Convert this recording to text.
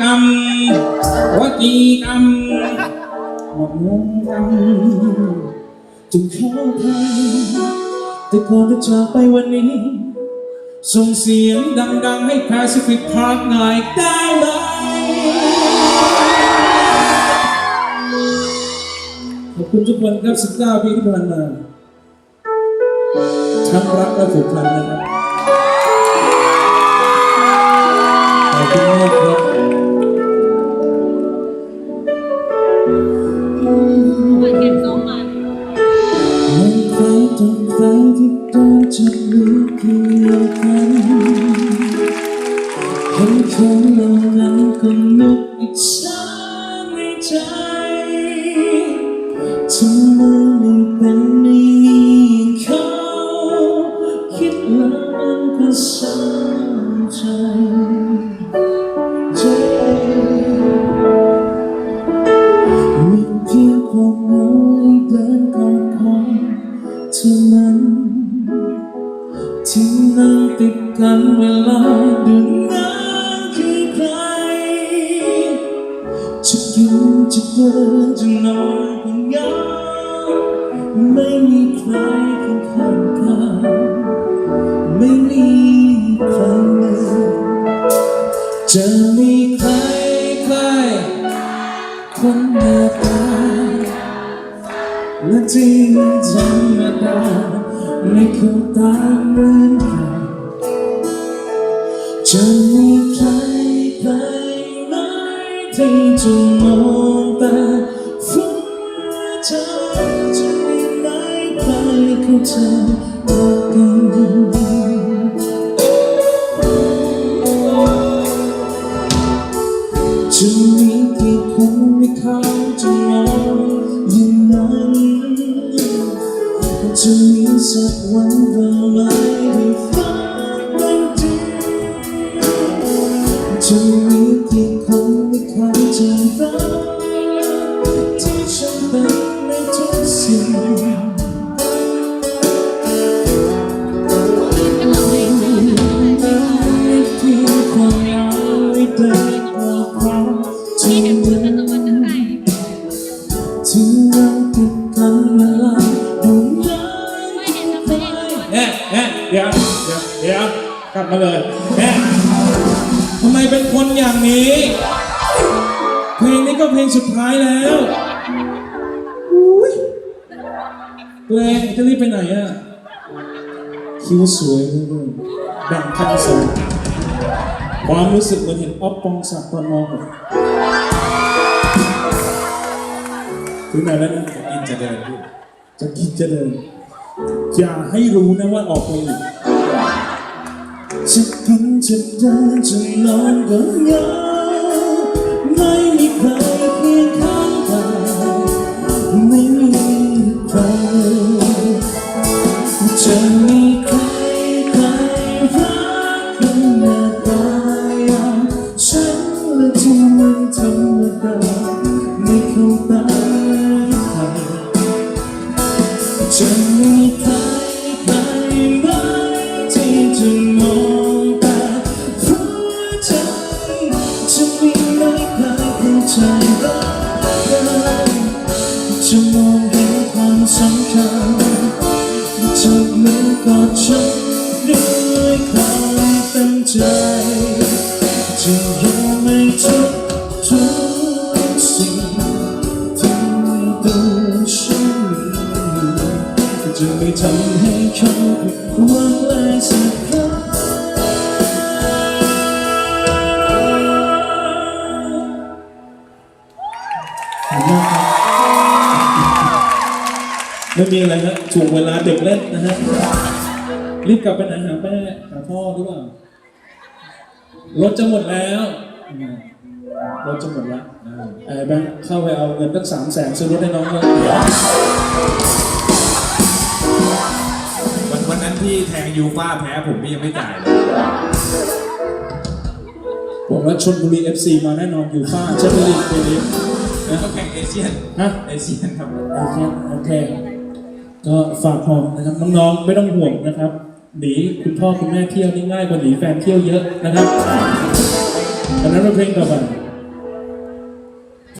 กรรมวจีกรรมหมดงงกรรมจงขออภัยแต่ก่อนจะจากไปวันนี้ ส่งเสียงดัง ๆ ให้แปซิฟิกพาร์คหน่อยได้ไหมขอบคุณทุกคนครับ 19 ปีที่ผ่านมาทั้งรักและผูกพันนะครับขอบคุณมากครับ ต้องจับมือเกี่ยวกันเห็นคนเหล่านั้นก็นึกอิจฉาในใจทำไมไม่เป็นไม่มีอย่างเขาคิดแล้วมันก็เศร้าใจใจมีเพียงความ กันเวลาดูหนังคือใคร จะกินจะเดินจะนอนก็เหงาไม่มีใครข้าข้างกายไม่มีใครจะมีใครใครคนหน้าตาและจริงธรรมดาไม่เข้าตามเหมือนกัน จะมีใครใครไหมที่จะมองตาฝันใจจะมีไหมใครเข้าใจรักกันจะมีกี่คนไม่เข้าจะมองอย่างนั้นจะมีสักวันเราไม่ได้ จะมีกี่คนไม่เข้าใจรักที่ฉันเป็นในทุกสิ่งเราไม่ไม่เพียงความเหงาให้เดินออกความจริที่งเห็นคุณจะวันจะไหนที่เราติดกันเวลาดูแลไม่เห็นจะเห็นแน่แน่เดี๋ยวเดี๋ยวเดี๋ยวกลับมาเลยแน่ ทำไมเป็นคนอย่างนี้ เพลงนี้ก็เพลงสุดท้ายแล้วอุ๊ยตัวเองจะรีบไปไหนอะ คิ้วสวยเลยแบ่งคันสวยความรู้สึกเหมือนเห็นอ๊อฟปองศักดิ์ตอนมองถึงไหนแล้วนะอินจะเดินจะกินจะเดินอย่าให้รู้นะว่าออกไปอยู่ จะกินจะเดินจะนอนก็เหงาไม่มีใครเคียงข้างกายไม่มีใครจะมีใครใครรักกันหน้าตาอย่างฉันและที่มันธรรมดาไม่เข้าตาใครจะมีใคร เข้าใจรักกันจะมองเห็นความสำคัญจับมือกอดฉันด้วยความเต็มใจจะยอมไม่ทุกทุกสิ่งที่ตัวฉันมีจะไม่ทำให้เขาผิดหวัง ไม่มีอะไรฮะถูกเวลาเด็กเล่นนะฮะ รีบกลับไปไหนหาแม่หาพ่อหรือเปล่ารถจะหมดแล้วอืมรถจะหมดแล้วอ่าไอ้แบงค์เข้าไปเอาเงินตั้งสามแสนซื้อรถให้น้องเลยวันวันนั้นที่แทงยูฟ่าแพ้ผมพี่ยังไม่จ่ายเลยบอกว่าชนบุรีเอฟซีมาแน่นอนอยู่ฟ้าชนบุรีปีนี้นะก็แข่งเอเชียนฮะเอเชียนครับโอเคโอเค ก็ฝากพอนะครับน้องๆไม่ต้องห่วงนะครับหนีคุณพ่อคุณแม่เที่ยวนี่ง่ายกว่าหนีแฟนเที่ยวเยอะนะครับอันนั้นเป็นเพลงต่อไป